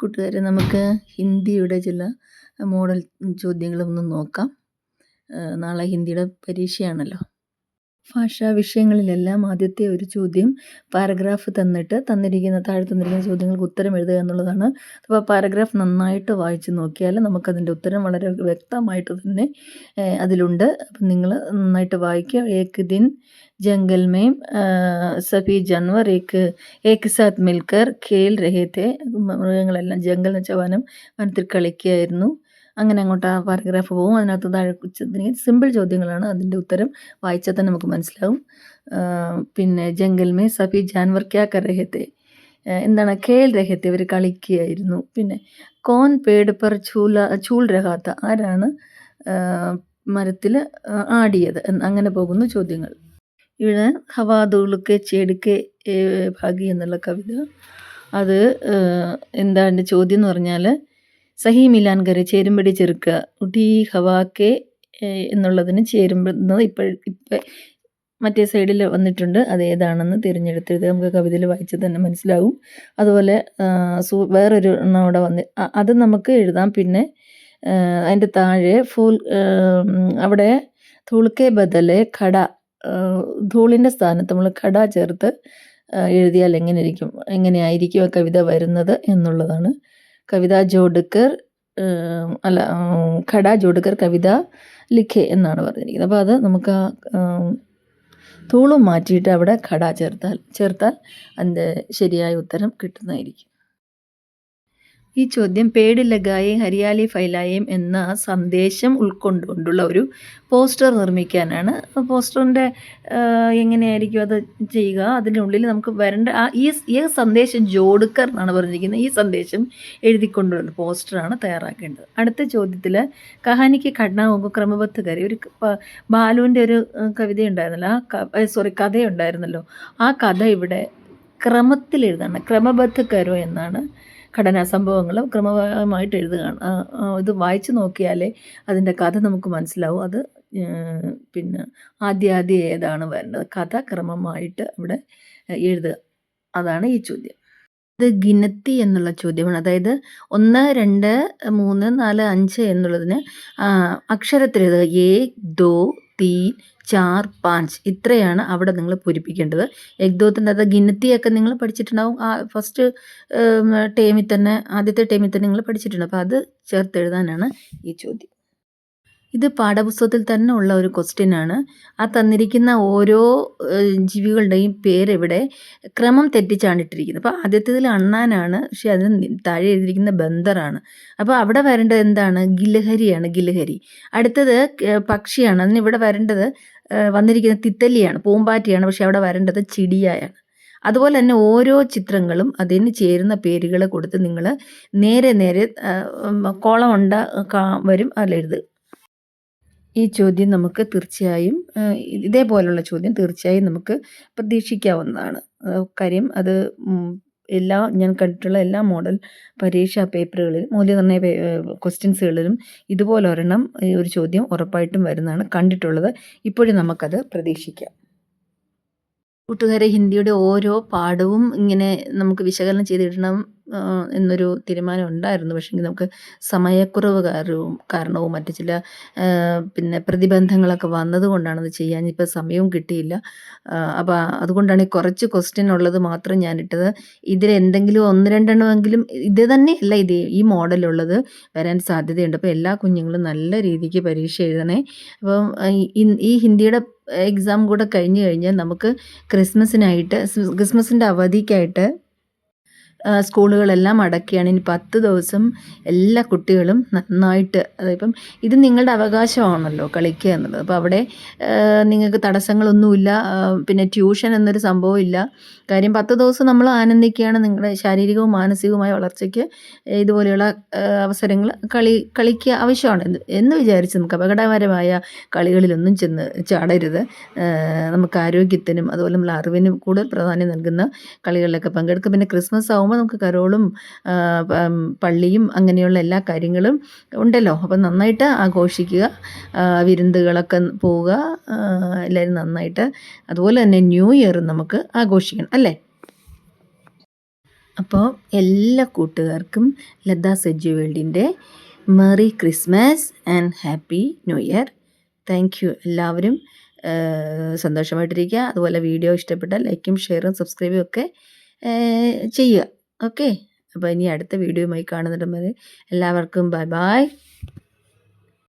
കൂട്ടുകാരെ നമുക്ക് ഹിന്ദിയുടെ ചില മോഡൽ ചോദ്യങ്ങളൊന്ന് നോക്കാം. നാളെ ഹിന്ദിയുടെ പരീക്ഷയാണല്ലോ. ഭാഷാ വിഷയങ്ങളിലെല്ലാം ആദ്യത്തെ ഒരു ചോദ്യം പാരഗ്രാഫ് തന്നിട്ട് തന്നിരിക്കുന്ന താഴെ തന്നിരിക്കുന്ന ചോദ്യങ്ങൾക്ക് ഉത്തരം എഴുതുക എന്നുള്ളതാണ്. അപ്പോൾ പാരഗ്രാഫ് നന്നായിട്ട് വായിച്ച് നോക്കിയാൽ നമുക്കതിന്റെ ഉത്തരം വളരെ വ്യക്തമായിട്ട് തന്നെ അതിലുണ്ട്. അപ്പം നിങ്ങൾ നന്നായിട്ട് വായിക്കുക. ഏക് ദിൻ ജംഗൽ മേം സഫി ജൻവർ ഏക്ക് ഏക്ക് സാത് മിൽക്കർ ഖേൽ രഹേത്തെ മൃഗങ്ങളെല്ലാം ജംഗൽ എന്ന് വനം വനത്തിൽ കളിക്കുകയായിരുന്നു. അങ്ങനെ അങ്ങോട്ട് ആ പാരഗ്രാഫ് പോകും അതിനകത്ത് താഴെ സിമ്പിൾ ചോദ്യങ്ങളാണ്. അതിന്റെ ഉത്തരം വായിച്ചാൽ തന്നെ നമുക്ക് മനസ്സിലാവും. പിന്നെ ജംഗൽമേ സഫി ജാൻവർ ക്യാ കർ രഹേ തെ എന്താണ് കേൽ രഹത്തെ? ഇവർ കളിക്കുകയായിരുന്നു. പിന്നെ കോൺ പേട് പെർ ചൂല ചൂൾ രഹാത്ത? ആരാണ് മരത്തിൽ ആടിയത്? അങ്ങനെ പോകുന്നു ചോദ്യങ്ങൾ. ഇവിടെ ഹവാദൂളുക്കെ ചേടുക്കെ ഭാഗി എന്നുള്ള കവിത. അത് എന്താണ് ചോദ്യം എന്ന് പറഞ്ഞാൽ സഹി മിലാൻ കരെ ചേരുമ്പടി ചെറുക്ക ഉടി ഹവാക്കെ എന്നുള്ളതിന് ചേരുമ്പോൾ ഇപ്പോൾ ഇപ്പം മറ്റേ സൈഡിൽ വന്നിട്ടുണ്ട്. അത് ഏതാണെന്ന് തിരഞ്ഞെടുത്തത് നമുക്ക് കവിതയിൽ വായിച്ച് തന്നെ മനസ്സിലാവും. അതുപോലെ സൂ വേറൊരു എണ്ണം അവിടെ വന്ന് അത് നമുക്ക് എഴുതാം. പിന്നെ അതിന്റെ താഴെ ഫുൾ അവിടെ ധൂൾക്കെ ബദലെ ഖട ധൂളിന്റെ സ്ഥാനത്ത് നമ്മൾ കട ചേർത്ത് എഴുതിയാൽ എങ്ങനെ ഇരിക്കും എങ്ങനെയായിരിക്കും ആ കവിത വരുന്നത് എന്നുള്ളതാണ്. കവിത ജോഡ്ക്കർ അല്ല ഖട ജോഡ്കർ കവിത ലിഖെ എന്നാണ് പറഞ്ഞിരിക്കുന്നത്. അപ്പോൾ അത് നമുക്ക് തൂളും മാറ്റിയിട്ട് അവിടെ ഖട ചേർത്താൽ ചേർത്താൽ അതിന്റെ ശരിയായ ഉത്തരം കിട്ടുന്നതായിരിക്കും. ഈ ചോദ്യം പേടില്ല ലഗായേം ഹരിയാലി ഫൈലായേം എന്ന സന്ദേശം ഉൾക്കൊണ്ടുകൊണ്ടുള്ള ഒരു പോസ്റ്റർ നിർമ്മിക്കാനാണ്. പോസ്റ്ററിന്റെ എങ്ങനെയായിരിക്കും അത് ചെയ്യുക? അതിനുള്ളിൽ നമുക്ക് വരേണ്ട ആ ഈ ഈ സന്ദേശം ജോഡുക്കർ എന്നാണ് പറഞ്ഞിരിക്കുന്നത്. ഈ സന്ദേശം എഴുതിക്കൊണ്ടുള്ള പോസ്റ്ററാണ് തയ്യാറാക്കേണ്ടത്. അടുത്ത ചോദ്യത്തിൽ കഹാനിക്ക് ഘടനാവുമ്പോൾ ക്രമബദ്ധകാരി ഒരു ബാലുവിന്റെ ഒരു കവിത ഉണ്ടായിരുന്നല്ലോ ആ സോറി കഥയുണ്ടായിരുന്നല്ലോ. ആ കഥ ഇവിടെ ക്രമത്തിൽ എഴുതാണ് ക്രമബദ്ധകരോ എന്നാണ് ഘടനാ സംഭവങ്ങളും ക്രമമായിട്ട് എഴുതുകയാണ്. ഇത് വായിച്ചു നോക്കിയാലേ അതിന്റെ കഥ നമുക്ക് മനസ്സിലാവും. അത് പിന്നെ ആദ്യ ആദ്യം ഏതാണ് വരേണ്ടത്? കഥ ക്രമമായിട്ട് അവിടെ എഴുതുക. അതാണ് ഈ ചോദ്യം. ഇത് ഗിനത്തി എന്നുള്ള ചോദ്യമാണ്. അതായത് ഒന്ന് രണ്ട് മൂന്ന് നാല് അഞ്ച് എന്നുള്ളതിന് അക്ഷരത്തിൽ എഴുതുക. എ ദോ തീൻ ചാർ പാഞ്ച് ഇത്രയാണ് അവിടെ നിങ്ങൾ പൂരിപ്പിക്കേണ്ടത്. എഗ്ദോത്തിന്റെ അത് ഗിന്നത്തിയൊക്കെ നിങ്ങൾ പഠിച്ചിട്ടുണ്ടാവും. ആ ഫസ്റ്റ് ടേമിൽ തന്നെ ആദ്യത്തെ ടേമിൽ തന്നെ നിങ്ങൾ പഠിച്ചിട്ടുണ്ട്. അപ്പോൾ അത് ചേർത്ത് എഴുതാനാണ് ഈ ചോദ്യം. ഇത് പാഠപുസ്തകത്തിൽ തന്നെ ഉള്ള ഒരു ക്വസ്റ്റ്യൻ ആണ്. ആ തന്നിരിക്കുന്ന ഓരോ ജീവികളുടെയും പേരിവിടെ ക്രമം തെറ്റിച്ചാണ് ഇട്ടിരിക്കുന്നത്. അപ്പോൾ ആദ്യത്തേതിൽ അണ്ണാനാണ് പക്ഷേ അതിന് താഴെ എഴുതിയിരിക്കുന്ന ബന്ദറാണ്. അപ്പോൾ അവിടെ വരേണ്ടത് എന്താണ്? ഗിലഹരിയാണ് ഗിലഹരി. അടുത്തത് പക്ഷിയാണ്. അതിന് ഇവിടെ വരേണ്ടത് വന്നിരിക്കുന്ന തിത്തലിയാണ് പൂമ്പാറ്റയാണ് പക്ഷേ അവിടെ വരേണ്ടത് ചിടിയായാണ്. അതുപോലെ തന്നെ ഓരോ ചിത്രങ്ങളും അതിന് ചേരുന്ന പേരുകൾ കൊടുത്ത് നിങ്ങൾ നേരെ നേരെ കോളം ഉണ്ട വരും അതിലെഴുതുക ഈ ചോദ്യം നമുക്ക് തീർച്ചയായും ഇതേപോലുള്ള ചോദ്യം തീർച്ചയായും നമുക്ക് പ്രതീക്ഷിക്കാവുന്നതാണ്. കാര്യം അത് എല്ലാ ഞാൻ കണ്ടിട്ടുള്ള എല്ലാ മോഡൽ പരീക്ഷാ പേപ്പറുകളിൽ മൂല്യനിർണയ ക്വസ്റ്റ്യൻസുകളിലും ഇതുപോലെ ഒരെണ്ണം ഒരു ചോദ്യം ഉറപ്പായിട്ടും വരുന്നതാണ് കണ്ടിട്ടുള്ളത്. ഇപ്പോഴും നമുക്കത് പ്രതീക്ഷിക്കാം. കൂട്ടുകാരെ ഹിന്ദിയുടെ ഓരോ പാഠവും ഇങ്ങനെ നമുക്ക് വിശകലനം ചെയ്തിടണം. എന്നൊരു തീരുമാനം ഉണ്ടായിരുന്നു. പക്ഷേങ്കിൽ നമുക്ക് സമയക്കുറവ് കാരണവും കാരണവും മറ്റു ചില പിന്നെ പ്രതിബന്ധങ്ങളൊക്കെ വന്നതുകൊണ്ടാണ് അത് ചെയ്യാൻ ഇപ്പോൾ സമയവും കിട്ടിയില്ല. അപ്പോൾ അതുകൊണ്ടാണ് ഈ കുറച്ച് ക്വസ്റ്റ്യൻ ഉള്ളത് മാത്രം ഞാൻ ഇട്ടത്. ഇതിൽ എന്തെങ്കിലും ഒന്ന് രണ്ടെണ്ണമെങ്കിലും ഇത് തന്നെയല്ല ഇത് ഈ മോഡലുള്ളത് വരാൻ സാധ്യതയുണ്ട്. അപ്പോൾ എല്ലാ കുഞ്ഞുങ്ങളും നല്ല രീതിക്ക് പരീക്ഷ എഴുതണേ. അപ്പം ഈ ഹിന്ദിയുടെ എക്സാം കൂടെ കഴിഞ്ഞ് കഴിഞ്ഞാൽ നമുക്ക് ക്രിസ്മസിനായിട്ട് ക്രിസ്മസിന്റെ അവധിക്കായിട്ട് സ്കൂളുകളെല്ലാം അടക്കുകയാണ് ഇനി പത്ത് ദിവസം എല്ലാ കുട്ടികളും നന്നായിട്ട് അതായപ്പം ഇത് നിങ്ങളുടെ അവകാശമാണല്ലോ കളിക്കുക എന്നുള്ളത് അപ്പോൾ അവിടെ നിങ്ങൾക്ക് തടസ്സങ്ങളൊന്നുമില്ല പിന്നെ ട്യൂഷൻ എന്നൊരു സംഭവം ഇല്ല കാര്യം പത്ത് ദിവസം നമ്മൾ ആനന്ദിക്കുകയാണ് നിങ്ങളുടെ ശാരീരികവും മാനസികവുമായ വളർച്ചയ്ക്ക് ഇതുപോലെയുള്ള അവസരങ്ങൾ കളി കളിക്കുക ആവശ്യമാണ്. എന്ന് വിചാരിച്ച് നമുക്ക് അപകടകരമായ കളികളിലൊന്നും ചെന്ന് ചാടരുത്. നമുക്ക് ആരോഗ്യത്തിനും അതുപോലെ നമ്മൾ അറിവിനും കൂടുതൽ പ്രാധാന്യം നൽകുന്ന കളികളിലൊക്കെ പങ്കെടുക്കുക പിന്നെ ക്രിസ്മസ് ആകുമ്പോൾ നമുക്ക് കരോളും പള്ളിയും അങ്ങനെയുള്ള എല്ലാ കാര്യങ്ങളും ഉണ്ടല്ലോ. അപ്പം നന്നായിട്ട് ആഘോഷിക്കുക വിരുന്നുകളൊക്കെ പോവുക എല്ലാവരും നന്നായിട്ട് അതുപോലെ തന്നെ ന്യൂ ഇയർ നമുക്ക് ആഘോഷിക്കണം അല്ലേ? അപ്പോൾ എല്ലാ കൂട്ടുകാർക്കും ലത സജ്ജ് വേൾഡിന്റെ merry Christmas and happy New Year. Thank you എല്ലാവരും. സന്തോഷമായിട്ടിരിക്കുക. അതുപോലെ വീഡിയോ ഇഷ്ടപ്പെട്ടാൽ ലൈക്കും ഷെയറും സബ്സ്ക്രൈബും ഒക്കെ ചെയ്യുക. ഓക്കെ. അപ്പോൾ ഇനി അടുത്ത വീഡിയോയുമായി കാണുന്നിടം വരെ എല്ലാവർക്കും ബൈ ബൈ.